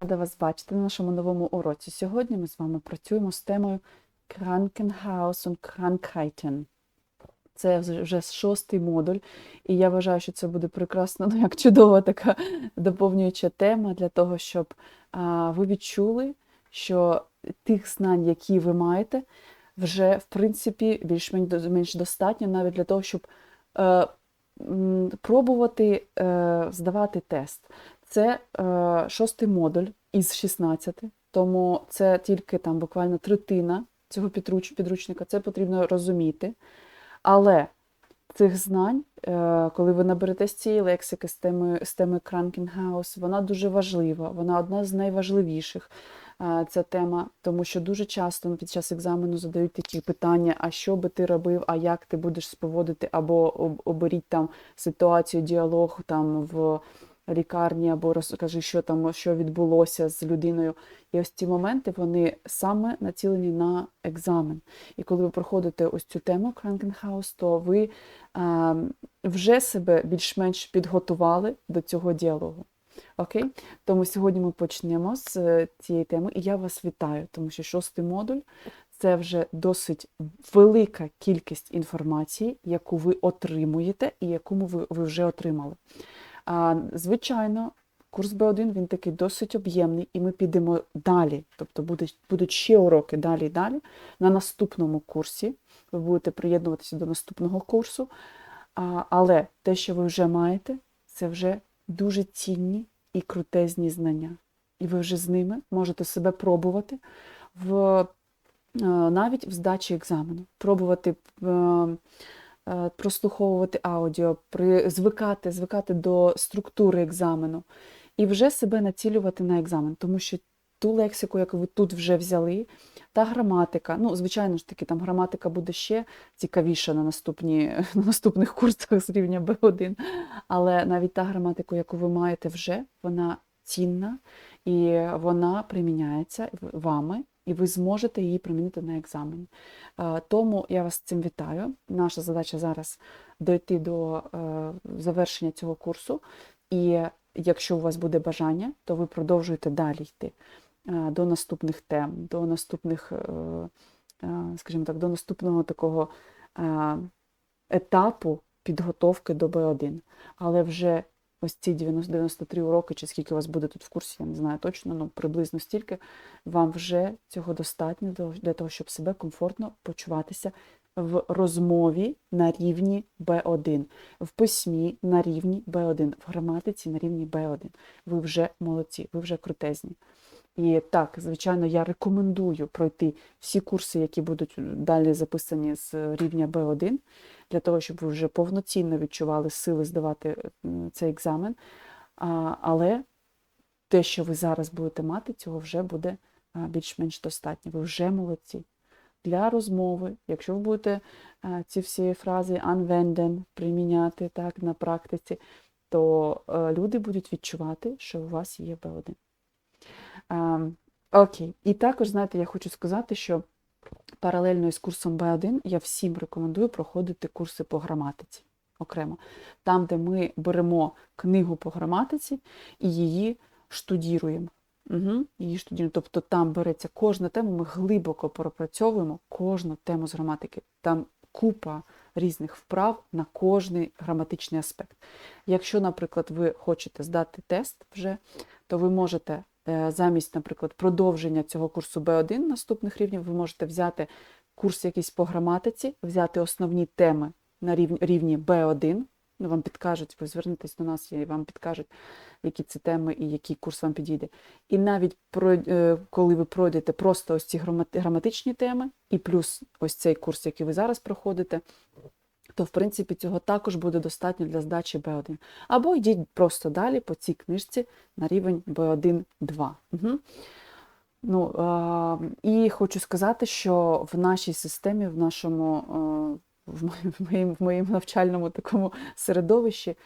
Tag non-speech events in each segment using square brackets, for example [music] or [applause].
рада вас бачити на нашому новому уроці. Сьогодні ми з вами працюємо з темою Krankenhaus und Krankheiten. Це вже- шостий модуль, і я вважаю, що це буде прекрасно, ну як чудова така доповнююча тема для того, щоб а, ви відчули, що тих знань, які ви маєте, вже в принципі більш-менш достатньо навіть для того, щоб е, пробувати е, здавати тест. Це е, шостий модуль із 16, тому це тільки там буквально третина цього підруч- підручника. Це потрібно розуміти. Але цих знань, е, коли ви наберете з цієї лексики, з теми, з теми Кранкенгаус, вона дуже важлива, вона одна з найважливіших. е, Ця тема, тому що дуже часто під час екзамену задають такі питання: а що би ти робив, а як ти будеш споводити, або об- оберіть там ситуацію, діалог там в лікарні, або розкажи, що там що відбулося з людиною. І ось ці моменти вони саме націлені на екзамен. І коли ви проходите ось цю тему Кранкенхаус, то ви а, вже себе більш-менш підготували до цього діалогу. Окей? Тому сьогодні ми почнемо з е, цієї теми, і я вас вітаю, тому що шостий модуль це вже досить велика кількість інформації, яку ви отримуєте і яку ви вже отримали. А, звичайно, курс Б1 він такий досить об'ємний, і ми підемо далі. Тобто будуть, будуть ще уроки далі і далі. На наступному курсі ви будете приєднуватися до наступного курсу. А, але те, що ви вже маєте, це вже дуже цінні і крутезні знання. І ви вже з ними можете себе пробувати в, е, навіть в здачі екзамену, пробувати е, прослуховувати аудіо, звикати, звикати до структури екзамену і вже себе націлювати на екзамен, тому що ту лексику, яку ви тут вже взяли, та граматика, ну, звичайно ж таки, там граматика буде ще цікавіша на, наступні, [laughs] на наступних курсах з рівня B1, але навіть та граматика, яку ви маєте вже, вона цінна і вона приміняється вами, і ви зможете її примінити на екзамені. Е, Тому я вас цим вітаю. Наша задача зараз дойти до е, завершення цього курсу. І якщо у вас буде бажання, то ви продовжуєте далі йти е, до наступних тем, до наступних, скажімо так, до наступного такого етапу підготовки до Б1. Але вже ось ці 90 93 уроки, чи скільки у вас буде тут в курсі, я не знаю точно, ну приблизно стільки, вам вже цього достатньо для- того, щоб себе комфортно почуватися в розмові на рівні Б1, в письмі на рівні Б1, в граматиці на рівні Б1. Ви вже молодці, ви вже крутезні. І так, звичайно, я рекомендую пройти всі курси, які будуть далі записані з рівня Б1, для того, щоб ви вже повноцінно відчували сили здавати цей екзамен. Але те, що ви зараз будете мати, цього вже буде більш-менш достатньо. Ви вже молодці. Для розмови, якщо ви будете ці всі фрази anwenden приміняти так, на практиці, то е, люди будуть відчувати, що у вас є Б1. А, окей. І також, знаєте, я хочу сказати, що паралельно із курсом Б1 я всім рекомендую проходити курси по граматиці окремо. Там, де ми беремо книгу по граматиці і її штудіруємо. Угу, її штудіруємо. Тобто там береться кожна тема, ми глибоко пропрацьовуємо кожну тему з граматики. Там купа різних вправ на кожний граматичний аспект. Якщо, наприклад, ви хочете здати тест вже, то ви можете замість, наприклад, продовження цього курсу B1 наступних рівнів, ви можете взяти курс якийсь по граматиці, взяти основні теми на рівні, рівні B1. Ну, вам підкажуть, ви звернетесь до нас і вам підкажуть, які це теми і який курс вам підійде. І навіть е, коли ви пройдете просто ось ці граматичні теми, і плюс ось цей курс, який ви зараз проходите, то в принципі цього також буде достатньо для здачі B1. Або йдіть просто далі по цій книжці на рівень B1-2. Угу. Ну, е і хочу сказати, що в нашій системі, в нашому е, в моїм, в моїм, навчальному такому середовищі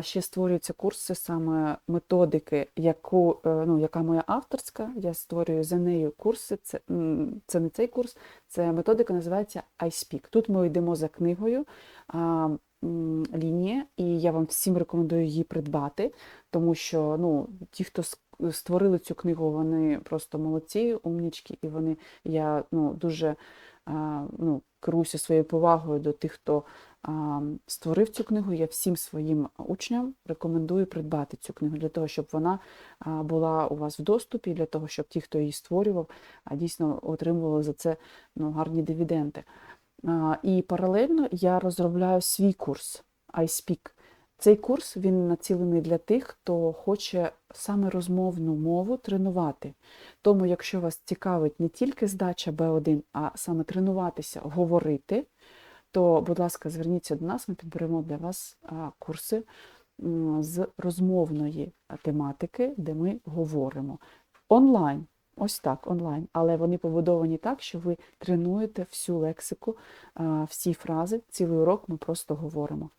ще створюються курси саме методики, яку, е, ну, яка моя авторська. Я створюю за нею курси. Це, це не цей курс, це методика називається iSpeak. Тут ми йдемо за книгою. Лінія, і я вам всім рекомендую її придбати, тому що ну, ті, хто створили цю книгу, вони просто молодці, умнічки, і вони я ну, дуже ну, керуюся своєю повагою до тих, хто створив цю книгу. Я всім своїм учням рекомендую придбати цю книгу для того, щоб вона була у вас в доступі, для того, щоб ті, хто її створював, дійсно отримували за це ну, гарні дивіденди. І паралельно я розробляю свій курс iSpeak. Цей курс він націлений для тих, хто хоче саме розмовну мову тренувати. Тому, якщо вас цікавить не тільки здача Б1, а саме тренуватися, говорити, то, будь ласка, зверніться до нас, ми підберемо для вас курси з розмовної тематики, де ми говоримо. Онлайн. Ось так, онлайн, але вони побудовані так, що ви тренуєте всю лексику, всі фрази, цілий урок ми просто говоримо.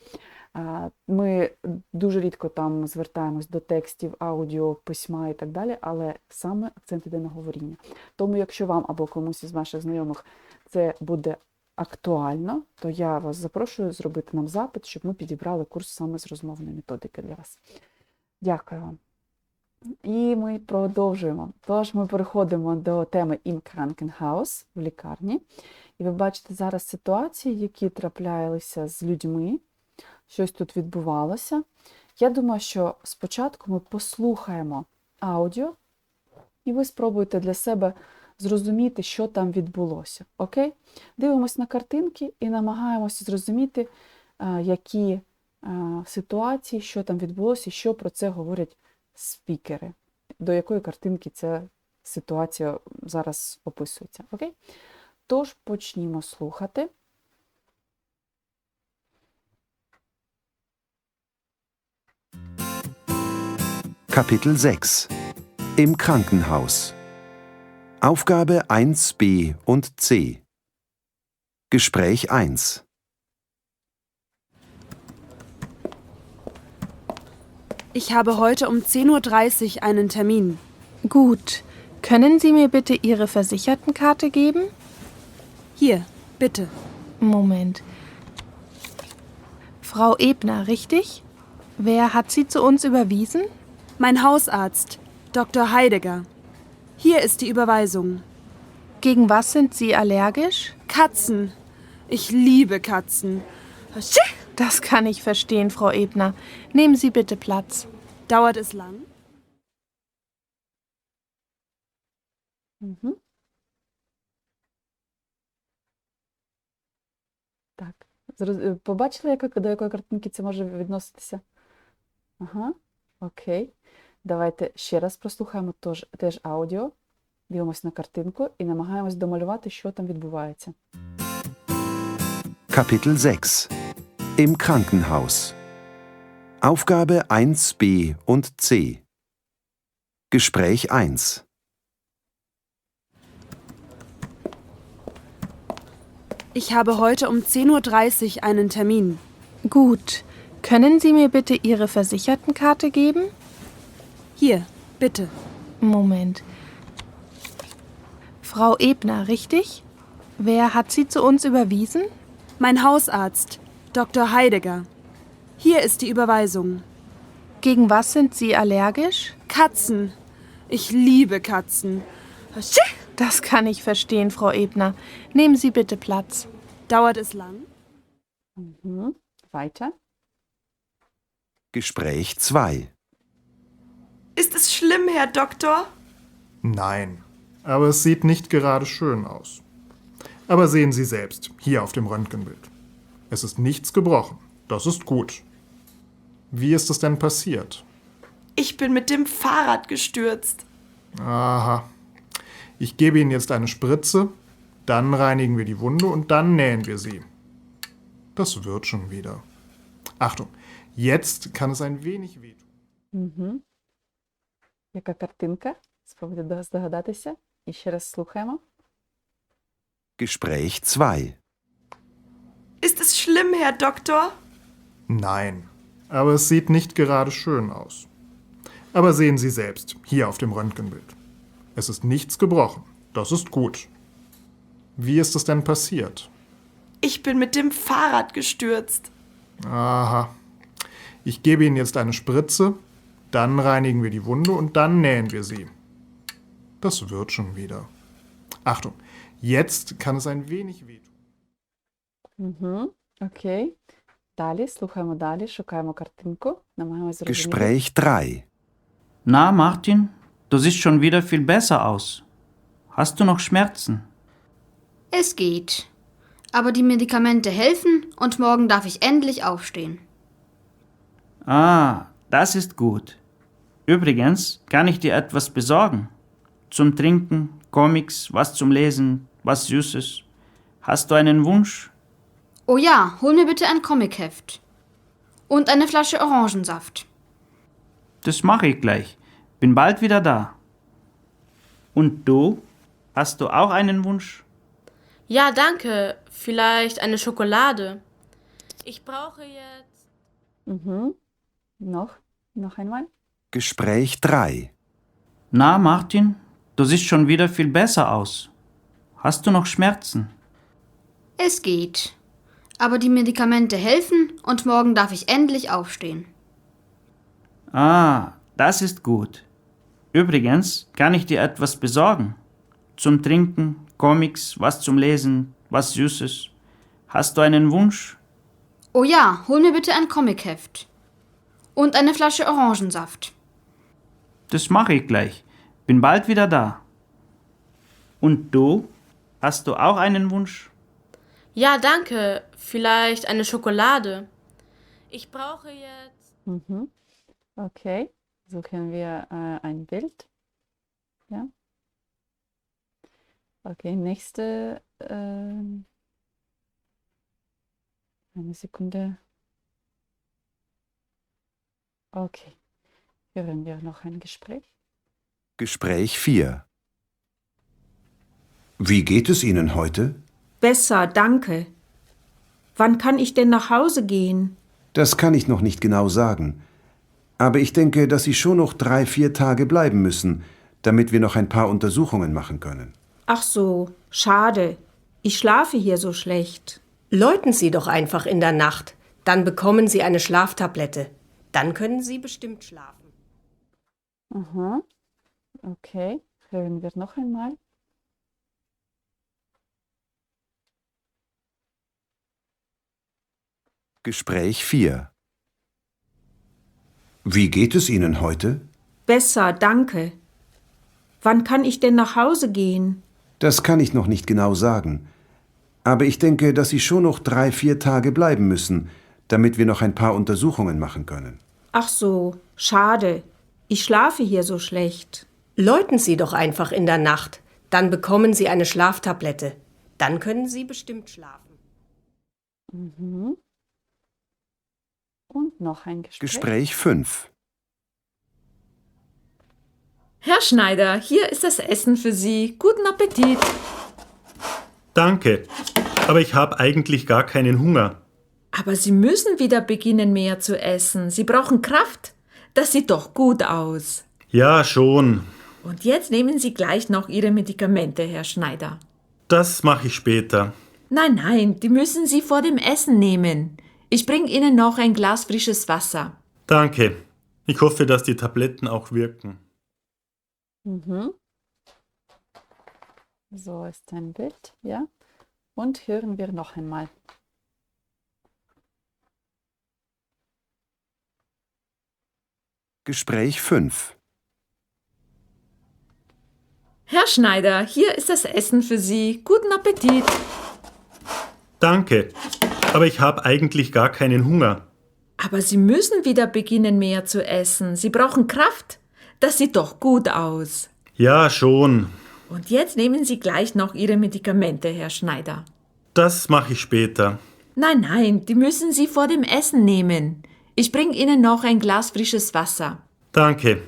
Ми дуже рідко там звертаємось до текстів, аудіо, письма і так далі, але саме акцент іде на говоріння. Тому, якщо вам або комусь із ваших знайомих це буде актуально, то я вас запрошую зробити нам запит, щоб ми підібрали курс саме з розмовної методики для вас. Дякую вам. І ми продовжуємо. Тож ми переходимо до теми Im Krankenhaus в лікарні. І ви бачите зараз ситуації, які траплялися з людьми, щось тут відбувалося. Я думаю, що спочатку ми послухаємо аудіо, і ви спробуєте для себе зрозуміти, що там відбулося. Окей? Дивимось на картинки і намагаємося зрозуміти, які ситуації, що там відбулося, що про це говорять спікери, до якої картинки ця ситуація зараз описується. Окей? Тож почнімо слухати. Kapitel 6 Im Krankenhaus Aufgabe 1b und c Gespräch 1 Ich habe heute um 10.30 Uhr einen Termin. Gut. Können Sie mir bitte Ihre Versichertenkarte geben? Hier, bitte. Moment. Frau Ebner, richtig? Wer hat Sie zu uns überwiesen? Mein Hausarzt, Dr. Heidegger. Hier ist die Überweisung. Gegen was sind Sie allergisch? Katzen. Ich liebe Katzen. Schi! Das kann ich verstehen, Frau Ebner. Nehmen Sie bitte Platz. Dauert es lang? Угу. Так. Е, Побачили, яка- до якої картинки це може відноситися? Ага, окей. Давайте ще раз прослухаємо теж, теж аудіо, дивимось на картинку і намагаємось домалювати, що там відбувається. Kapitel 6 Im Krankenhaus Aufgabe 1b und c Gespräch 1 Ich habe heute um 10.30 Uhr einen Termin. Gut. Können Sie mir bitte Ihre Versichertenkarte geben? Hier, bitte. Moment. Frau Ebner, richtig? Wer hat Sie zu uns überwiesen? Mein Hausarzt, Dr. Heidegger. Hier ist die Überweisung. Gegen was sind Sie allergisch? Katzen. Ich liebe Katzen. Das kann ich verstehen, Frau Ebner. Nehmen Sie bitte Platz. Dauert es lang? Mhm. Weiter. Gespräch 2. Ist es schlimm, Herr Doktor? Nein, aber es sieht nicht gerade schön aus. Aber sehen Sie selbst, hier auf dem Röntgenbild. Es ist nichts gebrochen. Das ist gut. Wie ist es denn passiert? Ich bin mit dem Fahrrad gestürzt. Aha. Ich gebe Ihnen jetzt eine Spritze, dann reinigen wir die Wunde und dann nähen wir sie. Das wird schon wieder. Achtung, jetzt kann es ein wenig wehtun. Угу. Яка картинка? Спробуйте до- здогадатися. І ще раз слухаємо. Gespräch 2 ist es schlimm, Herr Doktor? Nein, aber es sieht nicht gerade schön aus. Aber sehen Sie selbst, hier auf dem Röntgenbild. Es ist nichts gebrochen. Das ist gut. Wie ist es denn passiert? Ich bin mit dem Fahrrad gestürzt. Aha. Ich gebe Ihnen jetzt eine Spritze, Dann reinigen wir die Wunde und dann nähen wir sie. Das wird schon wieder. Achtung, jetzt kann es ein wenig wehtun. Угу. Окей. Далі, слухаємо далі, шукаємо картинку, намагаємося зрозуміти. Gespräch 3. Na, Martin, du siehst schon wieder viel besser aus. Hast du noch Schmerzen? Es geht. Aber die Medikamente helfen und morgen darf ich endlich aufstehen. Ah, das ist gut. Übrigens kann ich dir etwas besorgen. Zum Trinken, Comics, was zum Lesen, was Süßes. Hast du einen Wunsch? Oh ja, hol mir bitte ein Comicheft. Und eine Flasche Orangensaft. Das mache ich gleich. Bin bald wieder da. Und du? Hast du auch einen Wunsch? Ja, danke. Vielleicht eine Schokolade. Ich brauche jetzt. Mhm. Noch? Noch einmal? Gespräch 3. Na, Martin, du siehst schon wieder viel besser aus. Hast du noch Schmerzen? Es geht. Aber die Medikamente helfen und morgen darf ich endlich aufstehen. Ah, das ist gut. Übrigens kann ich dir etwas besorgen. Zum Trinken, Comics, was zum Lesen, was Süßes. Hast du einen Wunsch? Oh ja, hol mir bitte ein Comicheft. Und eine Flasche Orangensaft. Das mache ich gleich. Bin bald wieder da. Und du? Hast du auch einen Wunsch? Ja, danke. Vielleicht eine Schokolade. Ich brauche jetzt. Mhm. Okay, suchen wir äh, ein Bild. Ja. Okay, nächste. ähm, eine Sekunde. Okay, hören wir noch ein Gespräch. Gespräch 4. Wie geht es Ihnen heute? Besser, danke. Wann kann ich denn nach Hause gehen? Das kann ich noch nicht genau sagen. Aber ich denke, dass Sie schon noch drei, vier Tage bleiben müssen, damit wir noch ein paar Untersuchungen machen können. Ach so, schade. Ich schlafe hier so schlecht. Läuten Sie doch einfach in der Nacht. Dann bekommen Sie eine Schlaftablette. Dann können Sie bestimmt schlafen. Aha. Okay, hören wir noch einmal. Gespräch 4. Wie geht es Ihnen heute? Besser, danke. Wann kann ich denn nach Hause gehen? Das kann ich noch nicht genau sagen. Aber ich denke, dass Sie schon noch drei, vier Tage bleiben müssen, damit wir noch ein paar Untersuchungen machen können. Ach so, schade. Ich schlafe hier so schlecht. Läuten Sie doch einfach in der Nacht. Dann bekommen Sie eine Schlaftablette. Dann können Sie bestimmt schlafen. Mhm. Und noch ein Gespräch. Gespräch 5. Herr Schneider, hier ist das Essen für Sie. Guten Appetit. Danke, aber ich habe eigentlich gar keinen Hunger. Aber Sie müssen wieder beginnen, mehr zu essen. Sie brauchen Kraft. Das sieht doch gut aus. Ja, schon. Und jetzt nehmen Sie gleich noch Ihre Medikamente, Herr Schneider. Das mache ich später. Nein, nein, die müssen Sie vor dem Essen nehmen. Ich bringe Ihnen noch ein Glas frisches Wasser. Danke. Ich hoffe, dass die Tabletten auch wirken. Mhm. So ist ein Bild, ja. Und hören wir noch einmal. Gespräch 5. Herr Schneider, hier ist das Essen für Sie. Guten Appetit. Danke, aber ich habe eigentlich gar keinen Hunger. Aber Sie müssen wieder beginnen, mehr zu essen. Sie brauchen Kraft. Das sieht doch gut aus. Ja, schon. Und jetzt nehmen Sie gleich noch Ihre Medikamente, Herr Schneider. Das mache ich später. Nein, nein, die müssen Sie vor dem Essen nehmen. Ich bringe Ihnen noch ein Glas frisches Wasser. Danke.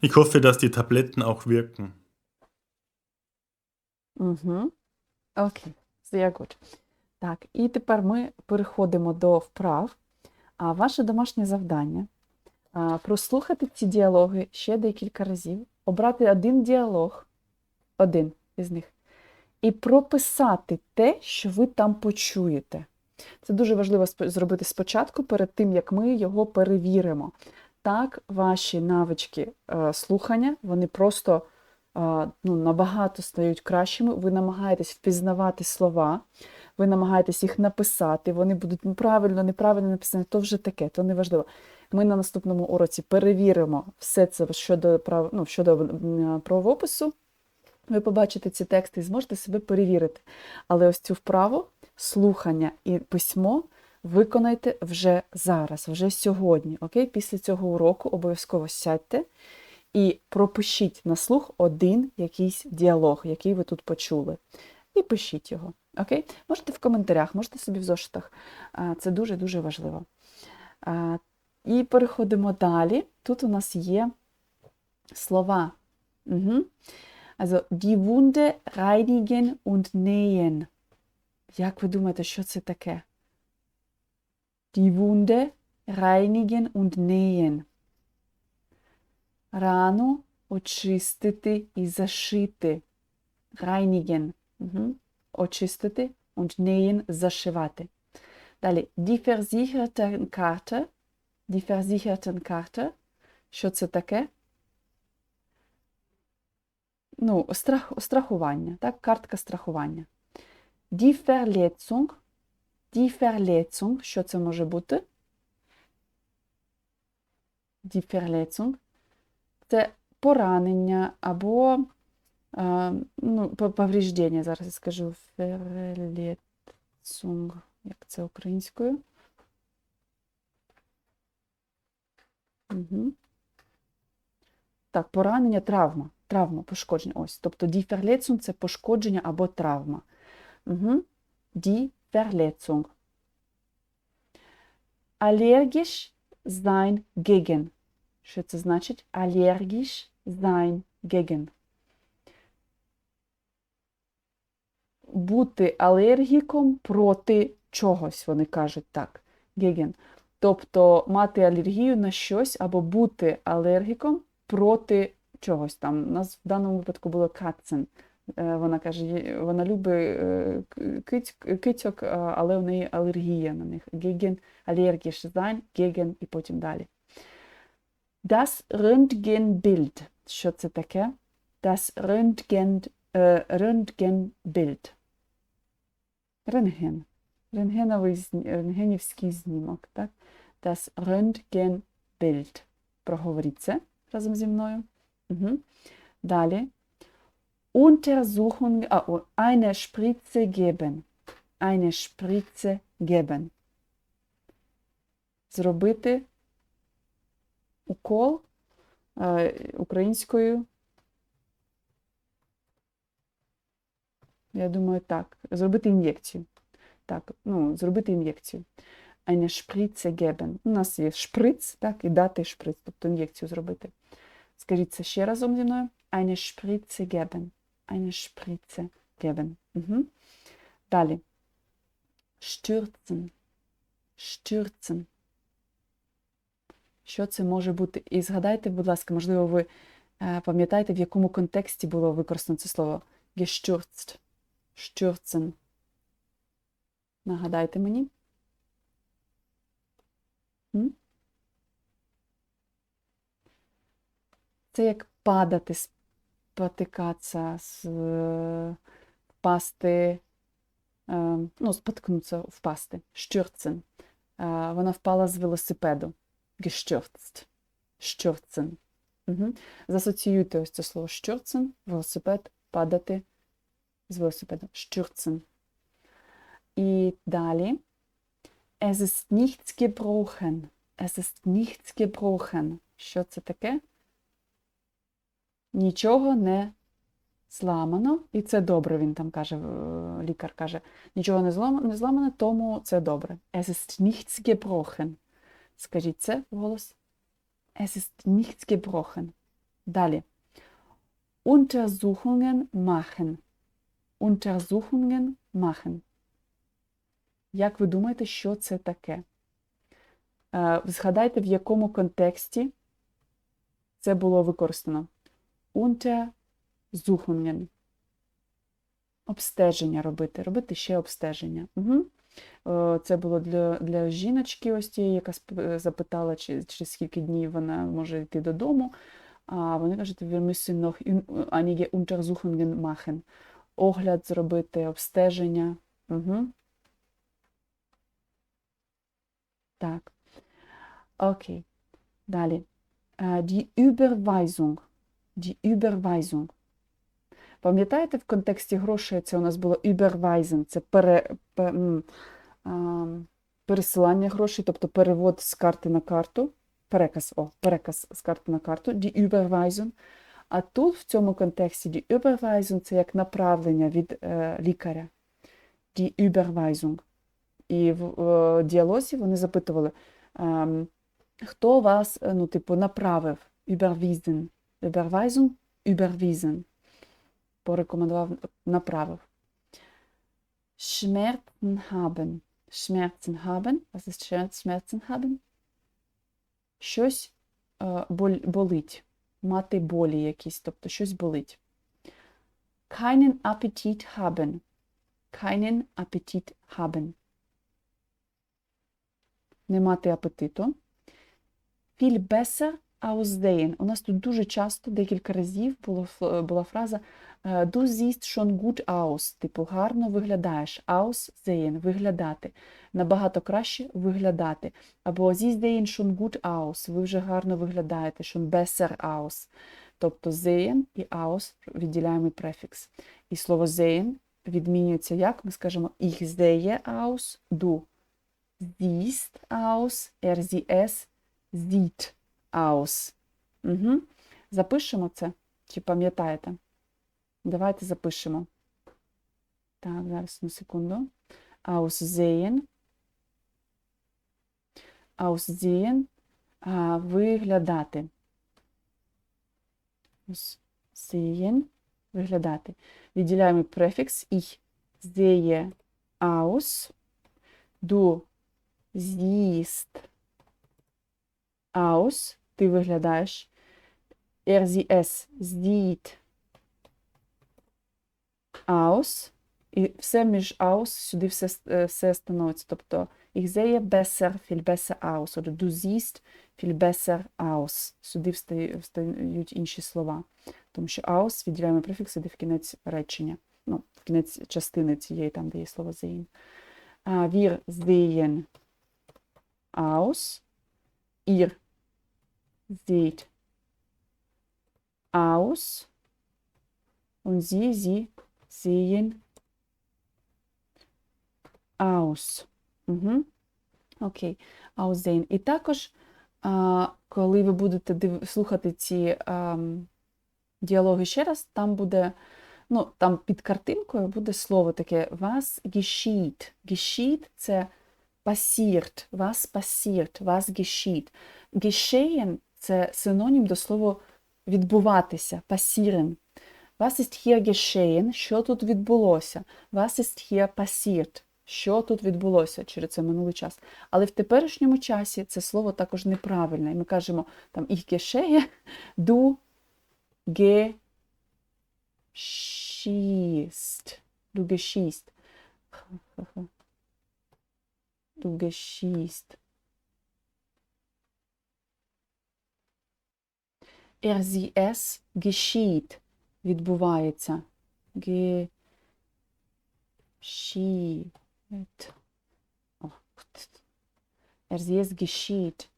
Ich hoffe, dass die Tabletten auch wirken. Mhm. Okay, sehr gut. Так, і тепер ми переходимо до вправ. А ваше домашнє завдання прослухати ці діалоги ще декілька разів, обрати один діалог, один із них, і прописати те, що ви там почуєте. Це дуже важливо зробити спочатку, перед тим, як ми його перевіримо. так ваші навички е, слухання, вони просто е, ну, набагато стають кращими. Ви намагаєтесь впізнавати слова, ви намагаєтесь їх написати, вони будуть ну, правильно, неправильно написані, то вже таке, то не важливо. Ми на наступному уроці перевіримо все це щодо, прав... ну, щодо правопису. Ви побачите ці тексти і зможете себе перевірити. Але ось цю вправу, слухання і письмо виконайте вже зараз, вже сьогодні. Окей? Після цього уроку обов'язково сядьте і пропишіть на слух один якийсь діалог, який ви тут почули. І пишіть його. Окей? Можете в коментарях, можете собі в зошитах. Це дуже-дуже важливо. І переходимо далі. Тут у нас є слова. Угу. Also, die Wunde reinigen und nähen. Як ви думаєте, що це таке? Die Wunde reinigen und nähen. Рану очистити і зашити. Reinigen. Угу. Очистити und nähen зашивати. Далі, die Versichertenkarte. Die Versichertenkarte. Що це таке? ну, страх, страхування, так? картка страхування. Die Verletzung. Die Verletzung. Що це може бути? Die Verletzung. Це поранення або ну, по- повреждення. Зараз я скажу Verletzung. Як це українською? Угу. Так, поранення, травма. Травма, пошкодження. Ось. Тобто Verletzung – це пошкодження або травма. Угу. Verletzung. Allergisch sein gegen. Що це значить? Allergisch sein gegen. Бути алергіком проти чогось, вони кажуть так. Gegen. Тобто мати алергію на щось або бути алергіком проти чогось там. У нас в даному випадку було Katzen. Е, Вона каже, вона любить е, кицьок, але у неї алергія на них. Gegen allergisch sein, gegen і потім далі. Das Röntgenbild. Що це таке? Das Röntgen, е, Röntgenbild. Рентген. Рентгеновий, рентгенівський знімок. Так? Das Röntgenbild. Проговоріть це разом зі мною. Угу. Далі. Untersuchung, а, eine Spritze geben. Eine Spritze geben. Зробити укол е, українською. Я думаю, так. Зробити ін'єкцію. Так, ну, зробити ін'єкцію. Eine Spritze geben. У нас є шприц, так, і дати шприц, тобто ін'єкцію зробити. Скажіть це ще разом зі мною. Eine Spritze geben. Eine Spritze geben. Угу. Далі. Stürzen. Stürzen. Що це може бути? І згадайте, будь ласка, можливо, ви е, пам'ятаєте, в якому контексті було використано це слово gestürzt. Stürzen. Нагадайте мені. М? Це як падати, спотикатися, е, впасти, е, ну, споткнутися, впасти. Е, Вона впала з велосипеду. Gestürzt. Stürzen. Угу. Засоціюйте ось це слово stürzen, велосипед, падати з велосипеду. Stürzen. І далі. Es ist nichts gebrochen. Es ist nichts gebrochen. Що це таке? Нічого не зламано. І це добре, він там каже, е, лікар каже. Нічого не зламано, не зламано, тому це добре. Es ist nichts gebrochen. Скажіть це вголос. Es ist nichts gebrochen. Далі. Untersuchungen machen. Untersuchungen machen. Як ви думаєте, що це таке? Е, Згадайте, в якому контексті це було використано. Untersuchungen. Обстеження робити. Робити ще обстеження. Угу. Е, Це було для, для жіночки, ось тієї, яка запитала, чи, через скільки днів вона може йти додому. А вони кажуть, wir müssen noch einige Untersuchungen machen. Огляд зробити, обстеження. Угу. Так. Окей. Далі. Е, Die Überweisung. Die Überweisung. Пам'ятаєте, в контексті грошей це у нас було Überweisen, це пере, пе- а, пересилання грошей, тобто перевод з карти на карту. Переказ, о, переказ з карти на карту, die Überweisung. А тут в цьому контексті die Überweisung це як направлення від е, лікаря. Die Überweisung. І в е, діалозі вони запитували, ем, хто вас, е, ну, типу, направив? Überwiesen. Überweisung, überwiesen. Порекомендував, направив. Schmerzen haben. Schmerzen haben. Was ist Schmerzen haben? Щось е, боль- болить. Мати болі якісь, тобто щось болить. Keinen Appetit haben. Keinen Appetit haben. Не мати апетиту. Viel besser aussehen. У нас тут дуже часто, декілька разів було, була фраза е, Du siehst schon gut aus. Типу, гарно виглядаєш. Aussehen – виглядати. Набагато краще виглядати. Або Sie sehen schon gut aus. Ви вже гарно виглядаєте. Schon besser aus. Тобто sehen і aus – відділяємо префікс. І слово sehen відмінюється як? Ми скажемо Ich sehe aus, du siehst aus, er sie es sieht aus. Угу. Запишемо це? Чи пам'ятаєте? Давайте запишемо. Так, зараз на секунду. Aussehen. Aussehen. А, виглядати. Aussehen. Виглядати. Відділяємо префікс ich sehe aus. Du siehst aus. Ти виглядаєш. Er sie es aus. І все між aus, сюди все, е, все становиться. Тобто, ich sehe besser, viel besser aus. Oder du siehst viel besser aus. Сюди встають інші слова. Тому що aus відділяємо префікс іде в кінець речення. Ну, в кінець частини цієї, там, де є слово sehen. Wir sehen aus. Ihr aus. Und sie sehen aus. Угу. Окей. Aussehen. І також, коли ви будете слухати ці діалоги ще раз, там буде, ну, там під картинкою буде слово таке was geschieht. Geschieht – це was passiert, was geschieht. Geschehen – це синонім до слова відбуватися, passieren. Was ist hier geschehen? Що тут відбулося? Was ist hier passiert? Що тут відбулося через це минулий час. Але в теперішньому часі це слово також неправильне. І ми кажемо там ich geschehe, du geschießt. Du geschießt. Du geschießt. Er, es geschieht. Відбувається. Geschieht. Er, es geschieht.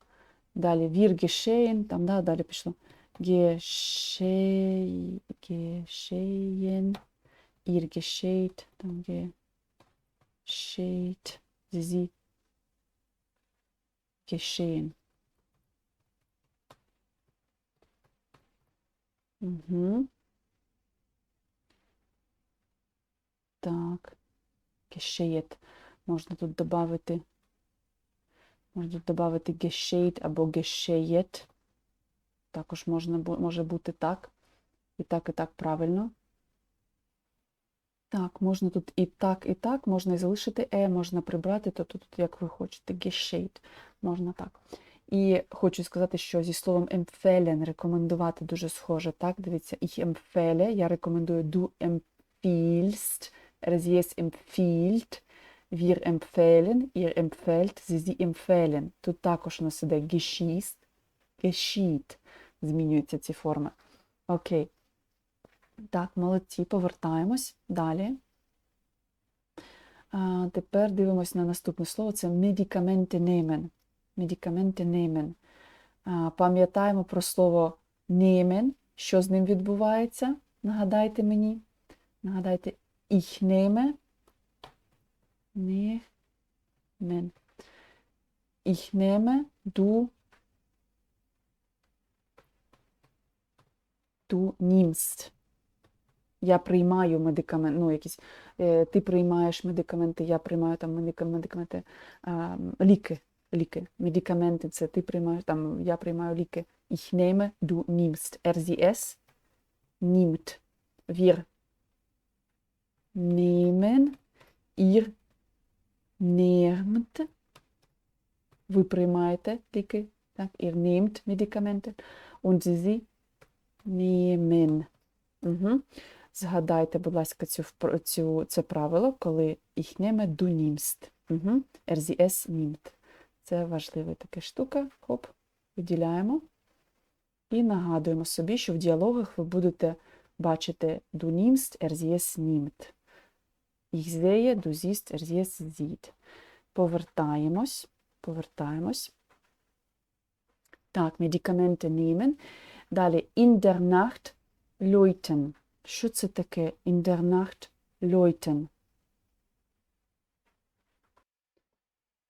Далі wir geschehen, там, да, далі пішло. Geschehen, geschehen, ihr geschieht, там geschieht, sie, geschehen. Угу. Так. Geschieht. Можна тут додати. Можна тут додати geschieht або geschieht. Також можна, може бути так. І так, і так правильно. Так, можна тут і так, і так, можна і залишити е, можна прибрати, то тут, як ви хочете, geschieht. Можна так. І хочу сказати, що зі словом empfehlen рекомендувати дуже схоже. Так, дивіться, ich empfehle, я рекомендую du empfiehlst, er sie es empfiehlt, Wir empfehlen, ihr empfehlt, sie, empfehlen. Тут також у нас іде geschießt, geschieht. Змінюються ці форми. Окей. Так, молодці, повертаємось. Далі. А, тепер дивимось на наступне слово. Це медикаменти nehmen. Медикаменти. А, пам'ятаємо про слово nehmen. Що з ним відбувається? Нагадайте мені. Нагадайте, ich nehme. Nehmen. Ich nehme, du. Du. Я приймаю медикамент, ну, якісь, е, ти приймаєш медикаменти, я приймаю там медикаменти, а, ліки, ліки. Медикаменти це ти приймаєш, там, я приймаю ліки. Ich nehme, du nimmst. Er, sie, es nimmt. Wir nehmen, ihr nehmt. Ви приймаєте ліки, так, ihr nehmt медикаменти. Und sie nehmen. Угу. Згадайте, будь ласка, цю, цю, це правило, коли ich nehme, du nimmst. Угу. Er, sie, es nimmt. Це важлива така штука. Хоп, виділяємо. І нагадуємо собі, що в діалогах ви будете бачити du nimmst, er, sie, es nimmt. Ich sehe, du siehst, er, sie, es sieht. Повертаємось. Повертаємось. Так, медикаменти nehmen. Далі in der Nacht läuten. Що це таке in der Nacht läuten?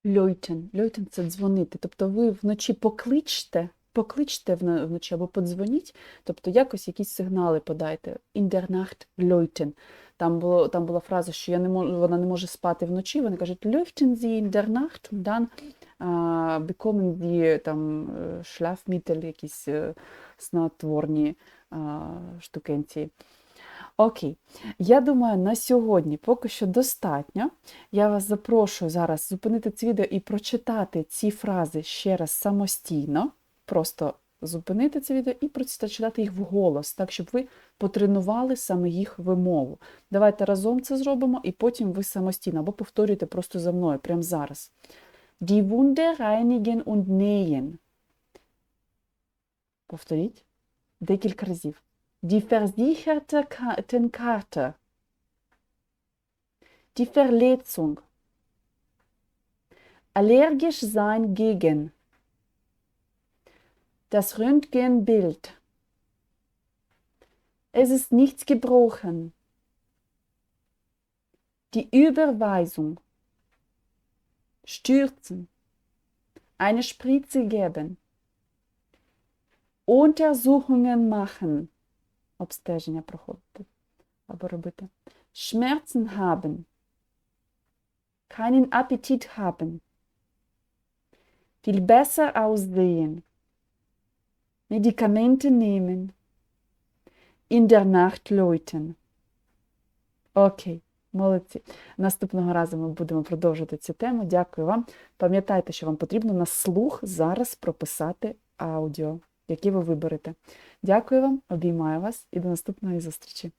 Läuten. Läuten – це дзвонити. Тобто ви вночі покличте, покличте вночі або подзвоніть, тобто якось якісь сигнали подайте. In der läuten. Там, було, там була фраза, що я не можу, вона не може спати вночі. Вони кажуть, läuten Sie in der Nacht und dann а, bekommen якісь е, снотворні а, штукенці. Окей, я думаю, на сьогодні поки що достатньо. Я вас запрошую зараз зупинити це відео і прочитати ці фрази ще раз самостійно. Просто зупинити це відео і прочитати їх вголос, так, щоб ви потренували саме їх вимову. Давайте разом це зробимо, і потім ви самостійно або повторюйте просто за мною, прямо зараз. Die Wunde reinigen und nähen. Повторіть декілька разів. Die versicherte Kartenkarte. Die Verletzung. Allergisch sein gegen. Das Röntgenbild. Es ist nichts gebrochen. Die Überweisung. Stürzen. Eine Spritze geben. Untersuchungen machen. Обстеження проходити або робити. Schmerzen haben. Keinen Appetit haben. Viel besser aussehen. Medikamente nehmen. In der Nacht läuten. Окей, молодці. Наступного разу ми будемо продовжувати цю тему. Дякую вам. Пам'ятайте, що вам потрібно на слух зараз прописати аудіо, яке ви виберете. Дякую вам, обіймаю вас і до наступної зустрічі.